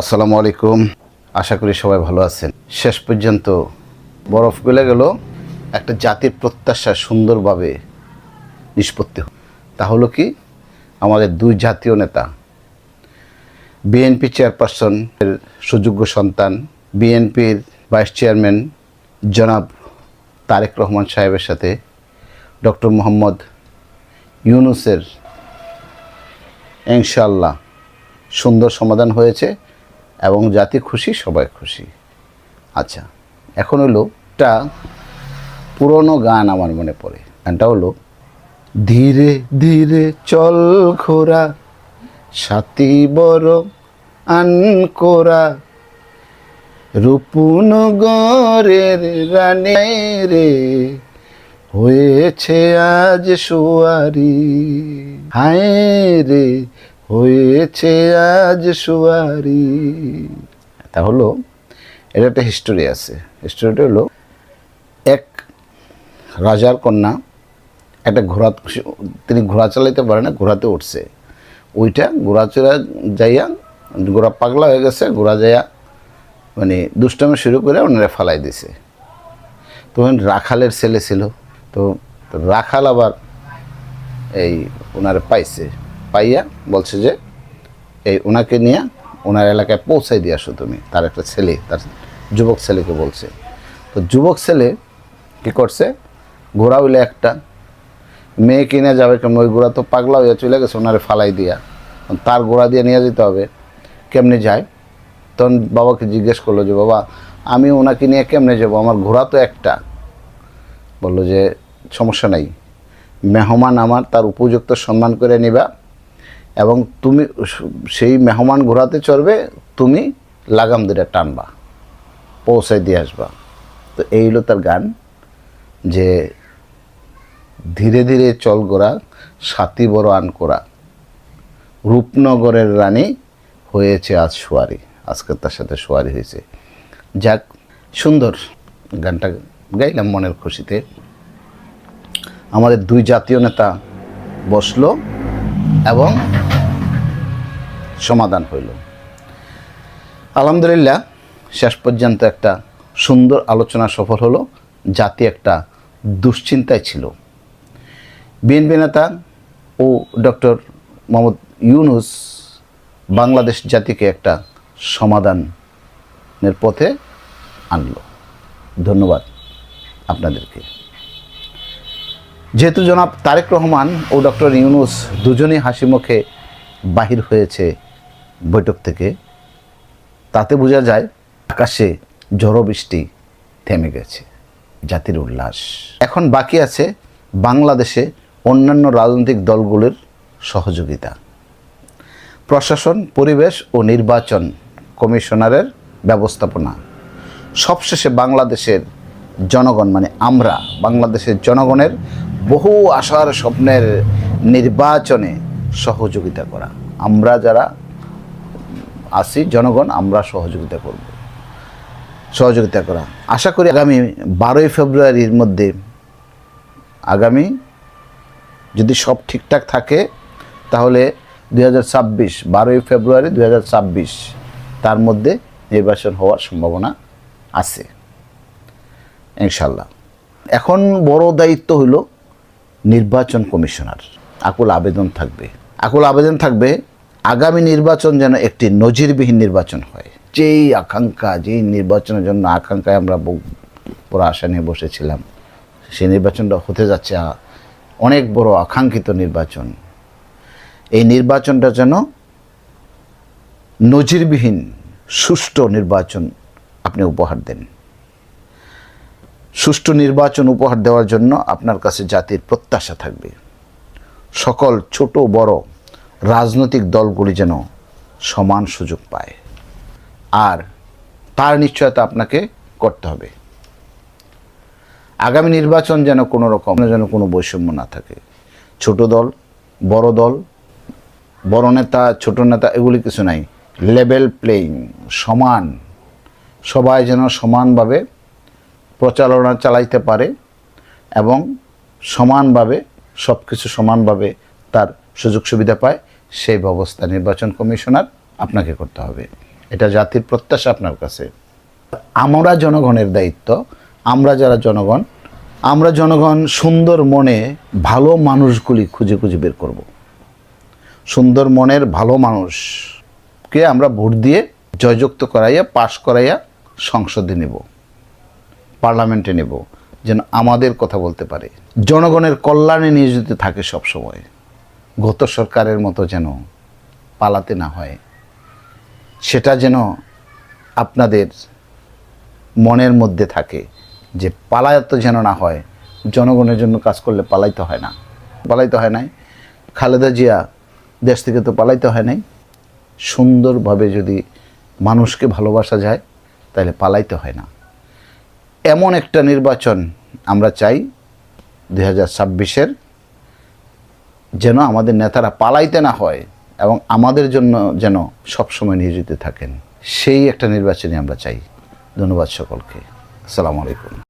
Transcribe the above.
আসসালামু আলাইকুম। আশা করি সবাই ভালো আছেন। শেষ পর্যন্ত বরফ গলে গেল, একটা জাতির প্রত্যাশা সুন্দরভাবে নিষ্পত্তি। তা হলো কি? আমাদের দুই জাতীয় নেতা, বিএনপি চেয়ারপারসন এর সুযোগ্য সন্তান, বিএনপির ভাইস চেয়ারম্যান জনাব তারেক রহমান সাহেবের সাথে ডক্টর মোহাম্মদ ইউনুসের ইনশাল্লাহ সুন্দর সমাধান হয়েছে। এবং জাতি খুশি, সবাই খুশি। আচ্ছা এখন হলো একটা পুরনো গান আমার মনে পড়ে। গানটা হলো, ধীরে ধীরে চল ঘোরা সাথী বড় আনকোরা রূপনগরের রানে রে, হয়েছে আজ সুয়ারি। হায় রে হয়েছে আজ সুয়ারি। তা হলো এটা একটা হিস্টোরি আছে। হিস্টোরিটা হলো, এক রাজার কন্যা, একটা ঘোড়া, তিনি ঘোড়া চালাইতে পারে না, ঘোড়াতে উঠছে। ওইটা ঘোড়া চড়া যাইয়া, ঘোড়া পাগলা হয়ে গেছে, ঘোড়া যাইয়া মানে দুষ্টামি শুরু করে ওনারা ফালাই দিছে। তখন রাখালের ছেলে ছিল। তো রাখাল আবার এই ওনারা পাইছে। পাইয়া বলছে যে, এই ওনাকে নিয়ে ওনার এলাকায় পৌঁছাই দিয়ে আসো তুমি। তার একটা ছেলে, তার যুবক ছেলেকে বলছে। তো যুবক ছেলে কী করছে? ঘোড়া হইলে একটা। মেয়ে কিনে যাবে কেমন? ওই ঘোড়া তো পাগলা হয়ে চলে গেছে ওনারে ফালাই দিয়া। তার ঘোড়া দিয়ে নিয়ে যেতে হবে। কেমনে যায়? তখন বাবাকে জিজ্ঞেস করল যে, বাবা, আমি ওনাকে নিয়ে কেমনে যাব? আমার ঘোড়া তো একটা। বলল যে, সমস্যা নাই। মেহমান আমার, তার উপযুক্ত সম্মান করে নিবা। এবং তুমি সেই মেহমান ঘোরাতে চড়বে, তুমি লাগাম দিলে টানবা, পৌঁছায় দিয়ে আসবা। তো এই হলো তার গান, যে ধীরে ধীরে চল গোড়া সাথী বড় আন করা। রূপনগরের রানী হয়েছে আজ সোয়ারি, আজকে তার সাথে সোয়ারি হয়েছে। যাক, সুন্দর গানটা গাইলাম মনের খুশিতে। আমাদের দুই জাতীয় নেতা বসল এবং সমাধান হইল। আলহামদুলিল্লাহ, শেষ পর্যন্ত একটা সুন্দর আলোচনা সফল হলো, জাতি একটা দুশ্চিন্তায় ছিল। বিএনপি নেতা ও ডক্টর মোহাম্মদ ইউনুস বাংলাদেশ জাতিকে একটা সমাধানের পথে আনলো। ধন্যবাদ আপনাদেরকে। যেহেতু জনাব তারেক রহমান ও ডক্টর ইউনুস দুজনেই হাসি মুখে বাহির হয়েছে বৈঠক থেকে, তাতে বোঝা যায় আকাশে ঝড়ো বৃষ্টি থেমে গেছে, জাতির উল্লাস। এখন বাকি আছে বাংলাদেশে অন্যান্য রাজনৈতিক দলগুলোর সহযোগিতা। প্রশাসন, পরিবেশ ও নির্বাচন কমিশনারের ব্যবস্থাপনা। সবশেষে বাংলাদেশের জনগণ মানে আমরা বাংলাদেশের জনগণের বহু আশার স্বপ্নের নির্বাচনে সহযোগিতা করা। আমরা যারা আছি জনগণ, আমরা সহযোগিতা করব। সহযোগিতা করা। আশা করি আগামী বারোই ফেব্রুয়ারির মধ্যে আগামী যদি সব ঠিকঠাক থাকে, তাহলে দুই হাজার ছাব্বিশ, বারোই ফেব্রুয়ারি দুই হাজার ছাব্বিশ, তার মধ্যে নির্বাচন হওয়ার সম্ভাবনা আছে। ইনশাল্লাহ এখন বড় দায়িত্ব হলো নির্বাচন কমিশনার। আকুল আবেদন থাকবে। আকুল আবেদন থাকবে আগামী নির্বাচন যেন একটি নজিরবিহীন নির্বাচন হয়। যেই আকাঙ্ক্ষা, যেই নির্বাচনের জন্য আকাঙ্ক্ষায় আমরা বড় আশা নিয়ে বসেছিলাম, সেই নির্বাচনটা হতে যাচ্ছে অনেক বড় আকাঙ্ক্ষিত নির্বাচন। এই নির্বাচনটা যেন নজিরবিহীন, সুষ্ঠু নির্বাচন আপনি উপহার দেন। সুষ্ঠু নির্বাচন উপহার দেওয়ার জন্য আপনার কাছে জাতির প্রত্যাশা থাকবে। সকল ছোট, বড় রাজনৈতিক দলগুলি যেন সমান সুযোগ পায়। আর তার নিশ্চয়তা আপনাকে করতে হবে। আগামী নির্বাচন যেন কোনো রকম, যেন কোনো বৈষম্য না থাকে। ছোট দল, বড় দল, বড় নেতা, ছোট নেতা, এগুলি কিছু নাই। লেভেল প্লেইং, সমান। সবাই যেন সমানভাবে প্রচারণা চালাইতে পারে এবং সমানভাবে সব কিছু সমানভাবে তার সুযোগ সুবিধা পায়, সেই ব্যবস্থা নির্বাচন কমিশনার আপনাকে করতে হবে। এটা জাতির প্রত্যাশা আপনার কাছে। আমরা জনগণের দায়িত্ব, আমরা যারা জনগণ, আমরা জনগণ সুন্দর মনে ভালো মানুষগুলি খুঁজে খুঁজে বের করব। সুন্দর মনের ভালো মানুষকে আমরা ভোট দিয়ে জয়যুক্ত করাইয়া, পাশ করাইয়া সংসদে নেব, পার্লামেন্টে নেব, যেন আমাদের কথা বলতে পারে। জনগণের কল্যাণে নিয়োজিত থাকে সবসময়। গত সরকারের মতো যেন পালাতে না হয়, সেটা যেন আপনাদের মনের মধ্যে থাকে যে পালায়ত যেন না হয়, জনগণের জন্য কাজ করলে পালাইতে হয় না। পালাইতে হয় নাই। খালেদা জিয়া দেশ থেকে তো পালাইতে হয় নাই। সুন্দরভাবে যদি মানুষকে ভালোবাসা যায়, তাহলে পালাইতে হয় না। এমন একটা নির্বাচন আমরা চাই, দুই হাজার ছাব্বিশের যেন আমাদের নেতারা পালাইতে না হয় এবং আমাদের জন্য যেন সবসময় নিয়োজিত থাকেন। সেই একটা নির্বাচনই আমরা চাই। ধন্যবাদ সকলকে। আসসালামু আলাইকুম।